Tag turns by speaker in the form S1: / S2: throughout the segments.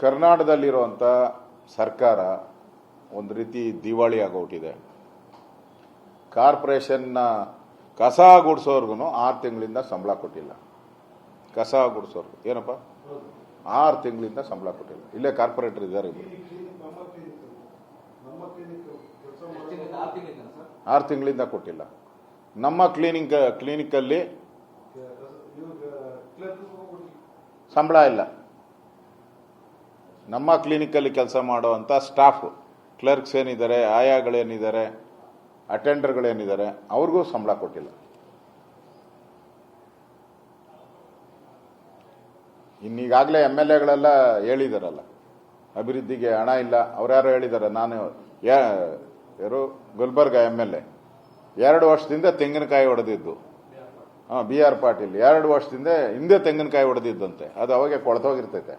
S1: ಕರ್ನಾಟಕದಲ್ಲಿರುವಂಥ ಸರ್ಕಾರ ಒಂದು ರೀತಿ ದಿವಾಳಿ ಆಗೋಗ್ಬಿಟ್ಟಿದೆ. ಕಾರ್ಪೊರೇಷನ್ನ ಕಸ ಗುಡಿಸೋರ್ಗು ಆರು ತಿಂಗಳಿಂದ ಸಂಬಳ ಕೊಟ್ಟಿಲ್ಲ. ಕಸ ಗುಡಿಸೋರ್ಗು. ಏನಪ್ಪ? ಆರು ತಿಂಗಳಿಂದ ಸಂಬಳ ಕೊಟ್ಟಿಲ್ಲ. ಇಲ್ಲೇ ಕಾರ್ಪೊರೇಟರ್ ಇದ್ದಾರೆ ಇಲ್ಲಿ
S2: ಆರು ತಿಂಗಳಿಂದ
S1: ಕೊಟ್ಟಿಲ್ಲ. ನಮ್ಮ ಕ್ಲೀನಿಂಗ್ ಕ್ಲಿನಿಕಲ್ಲಿ ಸಂಬಳ ಇಲ್ಲ. ನಮ್ಮ ಕ್ಲಿನಿಕಲ್ಲಿ ಕೆಲಸ ಮಾಡುವಂಥ ಸ್ಟಾಫ್, ಕ್ಲರ್ಕ್ಸ್ ಏನಿದ್ದಾರೆ, ಆಯಾಗಳೇನಿದ್ದಾರೆ, ಅಟೆಂಡರ್ಗಳೇನಿದ್ದಾರೆ, ಅವ್ರಿಗೂ ಸಂಬಳ ಕೊಟ್ಟಿಲ್ಲ. ಇನ್ನೀಗಾಗಲೇ ಎಂ ಎಲ್ ಎಗಳೆಲ್ಲ ಹೇಳಿದಾರಲ್ಲ, ಅಭಿವೃದ್ಧಿಗೆ ಹಣ ಇಲ್ಲ, ಅವ್ರ್ಯಾರು ಹೇಳಿದ್ದಾರೆ ನಾನು ಯಾರು, ಗುಲ್ಬರ್ಗ ಎಂ ಎಲ್ ಎ, ಎರಡು ವರ್ಷದಿಂದ ತೆಂಗಿನಕಾಯಿ ಹೊಡೆದಿದ್ದು ಹಾಂ, ಬಿ ಆರ್ ಪಾಟೀಲ್, ಎರಡು ವರ್ಷದಿಂದ ಹಿಂದೆ ತೆಂಗಿನಕಾಯಿ ಹೊಡೆದಿದ್ದಂತೆ ಅದು ಅವಾಗೆ ಕೊಳ್ತೋಗಿರ್ತೈತೆ.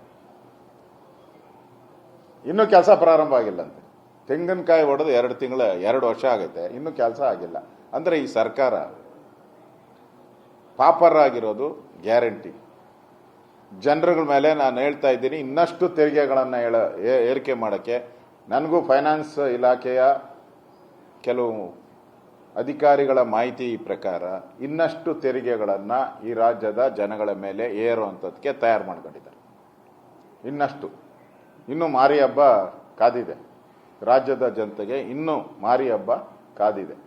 S1: ಇನ್ನೂ ಕೆಲಸ ಪ್ರಾರಂಭ ಆಗಿಲ್ಲಂತೆ. ತೆಂಗಿನಕಾಯಿ ಹೊಡೆದು ಎರಡು ತಿಂಗಳ, ಎರಡು ವರ್ಷ ಆಗುತ್ತೆ ಇನ್ನೂ ಕೆಲಸ ಆಗಿಲ್ಲ. ಅಂದರೆ ಈ ಸರ್ಕಾರ ಪಾಪರ್ ಆಗಿರೋದು ಗ್ಯಾರಂಟಿ. ಜನರುಗಳ ಮೇಲೆ ನಾನು ಹೇಳ್ತಾ ಇದ್ದೀನಿ, ಇನ್ನಷ್ಟು ತೆರಿಗೆಗಳನ್ನು ಹೇಳ ಏರಿಕೆ ಮಾಡೋಕ್ಕೆ. ನನಗೂ ಫೈನಾನ್ಸ್ ಇಲಾಖೆಯ ಕೆಲವು ಅಧಿಕಾರಿಗಳ ಮಾಹಿತಿ ಪ್ರಕಾರ ಇನ್ನಷ್ಟು ತೆರಿಗೆಗಳನ್ನು ಈ ರಾಜ್ಯದ ಜನಗಳ ಮೇಲೆ ಏರುವಂಥದ್ದಕ್ಕೆ ತಯಾರು ಮಾಡ್ಕೊಂಡಿದ್ದಾರೆ. ಇನ್ನಷ್ಟು. ಇನ್ನು ಮಾರಿ ಹಬ್ಬ ಕಾದಿದೆ. ರಾಜ್ಯದ ಜನತೆಗೆ ಇನ್ನೂ ಮಾರಿ ಹಬ್ಬ ಕಾದಿದೆ.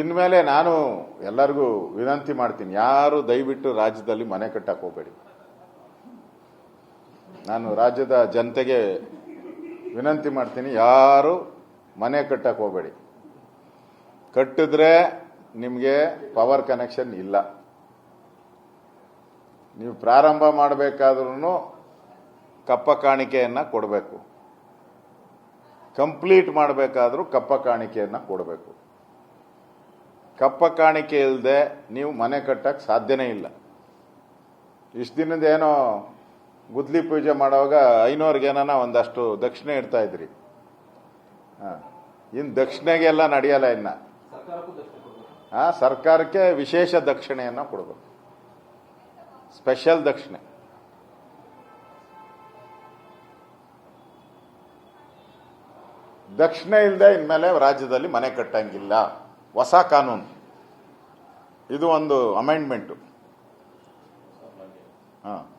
S1: ಇನ್ಮೇಲೆ ನಾನು ಎಲ್ಲರಿಗೂ ವಿನಂತಿ ಮಾಡ್ತೀನಿ ಯಾರು ದಯವಿಟ್ಟು ರಾಜ್ಯದಲ್ಲಿ ಮನೆ ಕಟ್ಟಕ್ಕೆ ಹೋಗಬೇಡಿ. ನಾನು ರಾಜ್ಯದ ಜನತೆಗೆ ವಿನಂತಿ ಮಾಡ್ತೀನಿ ಯಾರು ಮನೆ ಕಟ್ಟಕ್ಕೆ ಹೋಗಬೇಡಿ. ಕಟ್ಟಿದ್ರೆ ನಿಮಗೆ ಪವರ್ ಕನೆಕ್ಷನ್ ಇಲ್ಲ. ನೀವು ಪ್ರಾರಂಭ ಮಾಡಬೇಕಾದ್ರೂ ಕಪ್ಪ ಕಾಣಿಕೆಯನ್ನು ಕೊಡಬೇಕು. ಕಂಪ್ಲೀಟ್ ಮಾಡಬೇಕಾದ್ರೂ ಕಪ್ಪ ಕಾಣಿಕೆಯನ್ನು ಕೊಡಬೇಕು. ಕಪ್ಪ ಕಾಣಿಕೆ ಇಲ್ಲದೆ ನೀವು ಮನೆ ಕಟ್ಟಕ್ಕೆ ಸಾಧ್ಯನೇ ಇಲ್ಲ. ಇಷ್ಟು ದಿನದ ಏನೋ ಗುದ್ಲಿ ಪೂಜೆ ಮಾಡುವಾಗ ಐನೋರ್ಗೇನ ಒಂದಷ್ಟು ದಕ್ಷಿಣೆ ಇಡ್ತಾ ಇದ್ರಿ. ಹಾಂ. ಇನ್ನು ದಕ್ಷಿಣೆಗೆಲ್ಲ ನಡೆಯಲ್ಲ ಇನ್ನ. ಹಾಂ, ಸರ್ಕಾರಕ್ಕೆ ವಿಶೇಷ ದಕ್ಷಿಣೆಯನ್ನು ಕೊಡಬೇಕು. ಸ್ಪೆಷಲ್ ದಕ್ಷಿಣೆ. ದಕ್ಷಿಣೆ ಇಲ್ಲದೆ ಇನ್ಮೇಲೆ ರಾಜ್ಯದಲ್ಲಿ ಮನೆ ಕಟ್ಟಂಗಿಲ್ಲ. ಹೊಸ ಕಾನೂನು. ಇದು ಒಂದು ಅಮೆಂಡ್ಮೆಂಟು ಹಾಂ.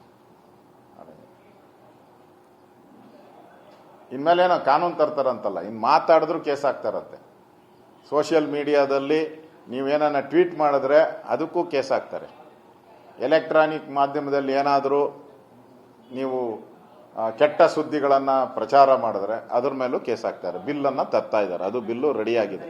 S1: ಇನ್ಮೇಲೆ ಏನೋ ಕಾನೂನು ತರ್ತಾರಂತಲ್ಲ ಇನ್ನು ಮಾತಾಡಿದ್ರು ಕೇಸ್ ಆಗ್ತಾರಂತೆ. ಸೋಷಿಯಲ್ ಮೀಡಿಯಾದಲ್ಲಿ ನೀವೇನ ಟ್ವೀಟ್ ಮಾಡಿದ್ರೆ ಅದಕ್ಕೂ ಕೇಸ್ ಹಾಕ್ತಾರೆ ಎಲೆಕ್ಟ್ರಾನಿಕ್ ಮಾಧ್ಯಮದಲ್ಲಿ ಏನಾದರೂ ನೀವು ಕೆಟ್ಟ ಸುದ್ದಿಗಳನ್ನು ಪ್ರಚಾರ ಮಾಡಿದ್ರೆ ಅದ್ರ ಮೇಲೂ ಕೇಸ್ ಹಾಕ್ತಾರೆ ಬಿಲ್ಲನ್ನು ತರ್ತಾ ಇದ್ದಾರೆ. ಅದು ಬಿಲ್ಲು ರೆಡಿಯಾಗಿದೆ.